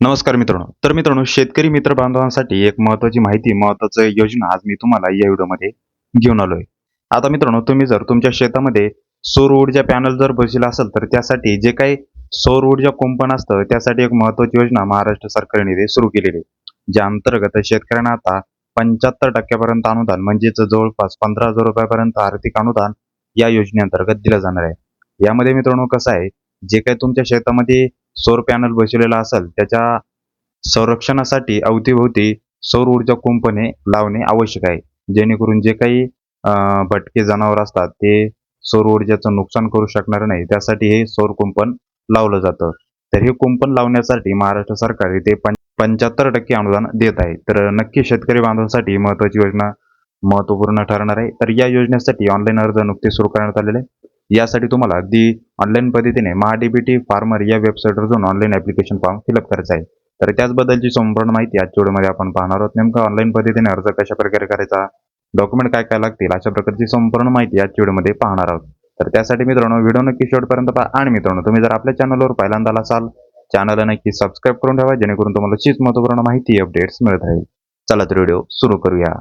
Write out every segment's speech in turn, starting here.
नमस्कार मित्रांनो. तर मित्रांनो शेतकरी मित्र बांधवांसाठी एक महत्वाची माहिती महत्वाची योजना आज मी तुम्हाला या व्हिडिओमध्ये घेऊन आलोय. आता मित्रांनो तुम्ही जर तुमच्या शेतामध्ये सौर ऊर्जा पॅनल जर बसला असेल तर त्यासाठी जे काही सौर ऊर्जा कुंपण असतं त्यासाठी एक महत्वाची योजना महाराष्ट्र सरकारने सुरू केलेली आहे. ज्या अंतर्गत शेतकऱ्यांना आता पंच्याहत्तर टक्क्यापर्यंत अनुदान म्हणजेच जवळपास पंधरा हजार रुपयापर्यंत आर्थिक अनुदान या योजनेअंतर्गत दिलं जाणार आहे. यामध्ये मित्रांनो कसं आहे जे काही तुमच्या शेतामध्ये सौर पॅनल बसवलेला असेल त्याच्या संरक्षणासाठी अवतीभोवती सौर ऊर्जा कुंपणे लावणे आवश्यक आहे. जेणेकरून जे काही भटके जनावर असतात ते सौर ऊर्जेचं नुकसान करू शकणार नाही. त्यासाठी हे सौर कुंपण लावलं जातं. तर हे कुंपण लावण्यासाठी महाराष्ट्र सरकार इथे पंच्याहत्तर टक्के अनुदान देत आहे. तर नक्की शेतकरी बांधवांसाठी महत्वाची योजना महत्त्वपूर्ण ठरणार आहे. तर या योजनेसाठी ऑनलाईन अर्ज नुकते सुरू करण्यात आलेले आहे. यासाठी तुम्हाला दी ऑनलाईन पद्धतीने महाडीबीटी फार्मर या वेबसाईटवर जाऊन ऑनलाईन ऍप्लिकेशन फॉर्म फिलअप करायचा आहे. तर त्याचबद्दलची संपूर्ण माहिती आजच्या व्हिडिओमध्ये आपण पाहणार आहोत. नेमकं ऑनलाईन पद्धतीने अर्ज कशा प्रकारे करायचा डॉक्युमेंट काय काय लागतील अशा प्रकारची संपूर्ण माहिती आजच्या व्हिडिओमध्ये पाहणार आहोत. तर त्यासाठी मित्रांनो व्हिडिओ नक्की शेवटपर्यंत पहा. आणि मित्रांनो तुम्ही जर आपल्या चॅनलवर पहिल्यांदा असाल चॅनलला नक्की सबस्क्राईब करून ठेवा जेणेकरून तुम्हाला अशीच महत्त्वपूर्ण माहिती अपडेट्स मिळत राहील. चला तर व्हिडिओ सुरू करूया.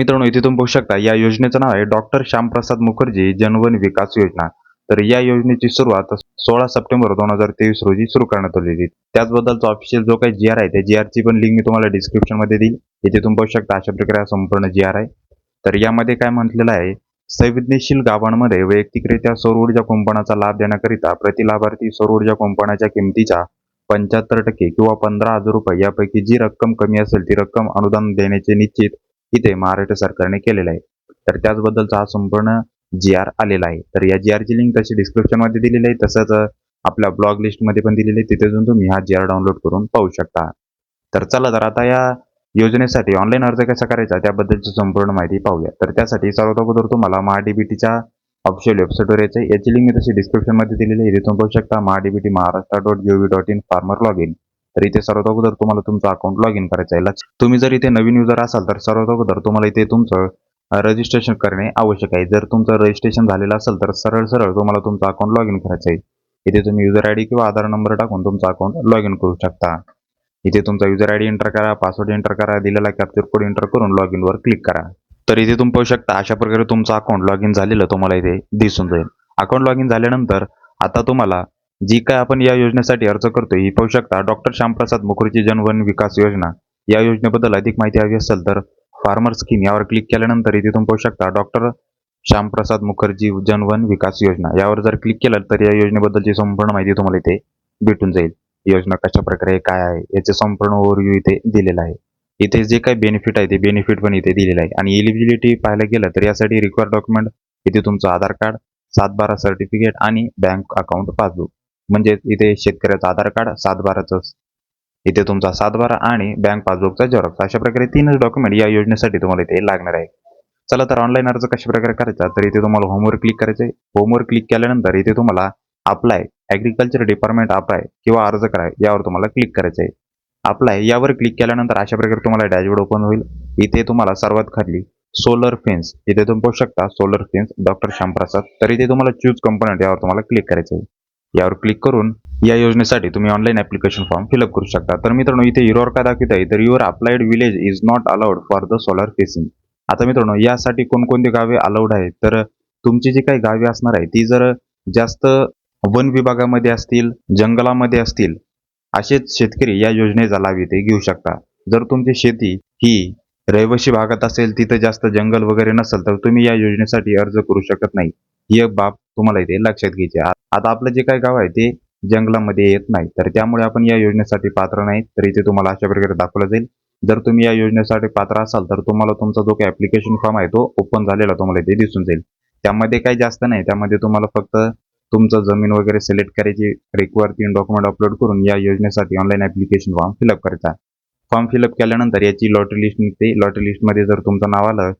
मित्रांनो इथे तुम्ही बघू शकता या योजनेचं नाव आहे डॉक्टर श्यामप्रसाद मुखर्जी जनवन विकास योजना. तर या योजनेची सुरुवात सोळा सप्टेंबर दोन हजार तेवीस रोजी सुरू करण्यात आलेली त्याचबद्दलचा ऑफिशियल जो काही जी आर आहे त्या जी ची पण लिंक मी तुम्हाला डिस्क्रिप्शनमध्ये देईल. इथे तुम्ही बघू शकता अशा प्रकारे संपूर्ण जी आर आहे. तर यामध्ये काय म्हटलेलं आहे संवेदनशील गावांमध्ये वैयक्तिकरित्या सौर ऊर्जा कुंपणाचा लाभ देण्याकरिता प्रति लाभार्थी सौर ऊर्जा कुंपणाच्या किमतीच्या पंच्याहत्तर टक्के किंवा पंधरा हजार रुपये यापैकी जी रक्कम कमी असेल ती रक्कम अनुदान देण्याचे निश्चित इथे महाराष्ट्र सरकारने केलेलं आहे. तर त्याचबद्दलचा हा संपूर्ण जी आर आलेला आहे. तर या जी आरची लिंक तशी डिस्क्रिप्शनमध्ये दिलेली आहे. तसंच आपल्या ब्लॉग लिस्टमध्ये पण दिलेली आहे. तिथे जाऊन तुम्ही हा जी आर डाउनलोड करून पाहू शकता. तर चला तर आता या योजनेसाठी ऑनलाईन अर्ज कसा करायचा त्याबद्दलची संपूर्ण माहिती पाहूया. तर त्यासाठी सर्वात अगोदर तुम्हाला महाडीबीटीच्या ऑफिशियल वेबसाईटवर यायचं याची लिंक मी तशी डिस्क्रिप्शनमध्ये दिलेली आहे. इथे तुम्ही पाहू शकता MahaDBT Maharashtra dot gov dot in farmer log in तर इथे सर्वात अगोदर तुम्हाला तुमचं अकाउंट लॉग इन करायचं आहे. लक्ष- तुम्ही जर इथे नवीन युजर असाल तर सर्वात अगोदर तुम्हाला इथे तुमचं रजिस्ट्रेशन करणे आवश्यक आहे. जर तुमचं रजिस्ट्रेशन झालेलं असेल तर सरळ सरळ तुम्हाला तुमचं अकाउंट लॉग इन करायचं आहे. इथे तुम्ही युजर आयडी किंवा आधार नंबर टाकून तुमचं अकाउंट लॉग इन करू शकता. इथे तुमचा युजर आय डी एंटर करा पासवर्ड एंटर करा दिलेला कॅप्चर कोड एंटर करून लॉग इनवर क्लिक करा. तर इथे तुम्ही पाहू शकता अशा प्रकारे तुमचं अकाउंट लॉग इन झालेलं तुम्हाला इथे दिसून जाईल. अकाउंट लॉग इन झाल्यानंतर आता तुम्हाला जी काय आपण या योजनेसाठी अर्ज करतोय ही पाहू शकता. डॉक्टर श्यामप्रसाद मुखर्जी जनवन विकास योजना. या योजनेबद्दल अधिक माहिती हवी असेल तर फार्मर स्कीम यावर क्लिक केल्यानंतर इथे तुम्ही पाहू शकता. डॉक्टर श्यामप्रसाद मुखर्जी जनवन विकास योजना. यावर जर क्लिक केलं तर या योजनेबद्दलची संपूर्ण माहिती तुम्हाला इथे भेटून जाईल. योजना कशा प्रकारे काय आहे याचे संपूर्ण ओव्हरव्ह्यू इथे दिलेला आहे. इथे जे काही बेनिफिट आहे ते बेनिफिट पण इथे दिलेलं आहे. आणि एलिजिबिलिटी पाहायला गेलं तर यासाठी रिक्वायर डॉक्युमेंट इथे तुमचं आधार कार्ड सात बारा सर्टिफिकेट आणि बँक अकाउंट पासबुक म्हणजे इथे शेतकऱ्याचं आधार कार्ड सातबाराच इथे तुमचा सात बारा आणि बँक पासबुकचा झेरॉक्स अशा प्रकारे तीनच डॉक्युमेंट या योजनेसाठी तुम्हाला इथे लागणार आहे. चला तर ऑनलाईन अर्ज कशा प्रकारे करायचा? तर इथे तुम्हाला होमवर क्लिक करायचं आहे होमवर क्लिक केल्यानंतर इथे तुम्हाला अप्लाय ॲग्रिकल्चर डिपार्टमेंट अप्लाय किंवा अर्ज कराय यावर तुम्हाला क्लिक करायचं आहे अप्लाय यावर क्लिक केल्यानंतर अशा प्रकारे तुम्हाला डॅशबोर्ड ओपन होईल. इथे तुम्हाला सर्वात खाली सोलर फेन्स इथे तुम्ही पाहू शकता सोलर फेन्स डॉक्टर श्यामप्रसाद. तर इथे तुम्हाला चूज कंपोनंट यावर तुम्हाला क्लिक करायचं आहे यावर क्लिक करून या योजनेसाठी तुम्ही ऑनलाईन ऍप्लिकेशन फॉर्म फिलअप करू शकता. तर मित्रांनो इथे युरोर काय दाखवत आहे. तर your applied village is not allowed for the solar facing आता मित्रांनो यासाठी कोणकोणती गावे अलाउड आहेत? तर तुमची जी काही गावे असणार आहे ती जर जास्त वन विभागामध्ये असतील जंगलामध्ये असतील असेच शेतकरी या योजनेचा लाभ इथे घेऊ शकता. जर तुमची शेती ही रहिवासी भागात असेल तिथं जास्त जंगल वगैरे नसेल तर तुम्ही या योजनेसाठी अर्ज करू शकत नाही. ही एक बाब तुम्हाला इथे लक्षात घ्यायची आता आपलं जे काही गाव आहे ते जंगलामध्ये येत नाही. तर त्यामुळे आपण या योजनेसाठी पात्र नाही तर इथे तुम्हाला अशा प्रकारे दाखवलं जाईल. जर तुम्ही या योजनेसाठी पात्र असाल तर तुम्हाला तुमचा जो काही ऍप्लिकेशन फॉर्म आहे तो ओपन झालेला तुम्हाला इथे दिसून जाईल. त्यामध्ये काही जास्त नाही त्यामध्ये तुम्हाला फक्त तुमचं जमीन वगैरे सिलेक्ट करायची रिक्वायर तीन डॉक्युमेंट अपलोड करून या योजनेसाठी online application form fill up करायचा. फॉर्म फिलअप केल्यानंतर याची लॉटरी लिस्ट निघते. लॉटरी लिस्टमध्ये जर तुमचं नाव आलं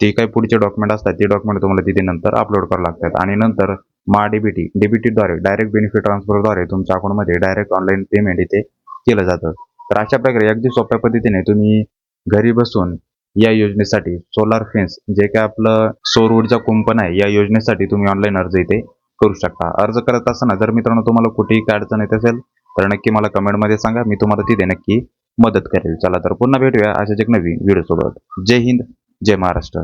ते काही पुढचे डॉक्युमेंट असतात ते डॉक्युमेंट तुम्हाला तिथे नंतर अपलोड करावं लागतात. आणि नंतर मा डीबीटी डीबीटीद्वारे डायरेक्ट बेनिफिट ट्रान्सफरद्वारे तुमच्या अकाउंटमध्ये डायरेक्ट ऑनलाईन पेमेंट इथे केलं जातं. तर अशा प्रकारे अगदी सोप्या पद्धतीने तुम्ही घरी बसून या योजनेसाठी सोलार फेन्स जे काय आपलं सौर ऊर्जा कुंपण आहे या योजनेसाठी तुम्ही ऑनलाईन अर्ज इथे करू शकता. अर्ज करत असताना जर मित्रांनो तुम्हाला कुठेही अडचण येत असेल तर नक्की मला कमेंटमध्ये सांगा मी तुम्हाला तिथे नक्की मदत करेल. चला तर पुन्हा भेटूया अशाच एक नवीन व्हिडिओ सोबत. जय हिंद जय महाराष्ट्र.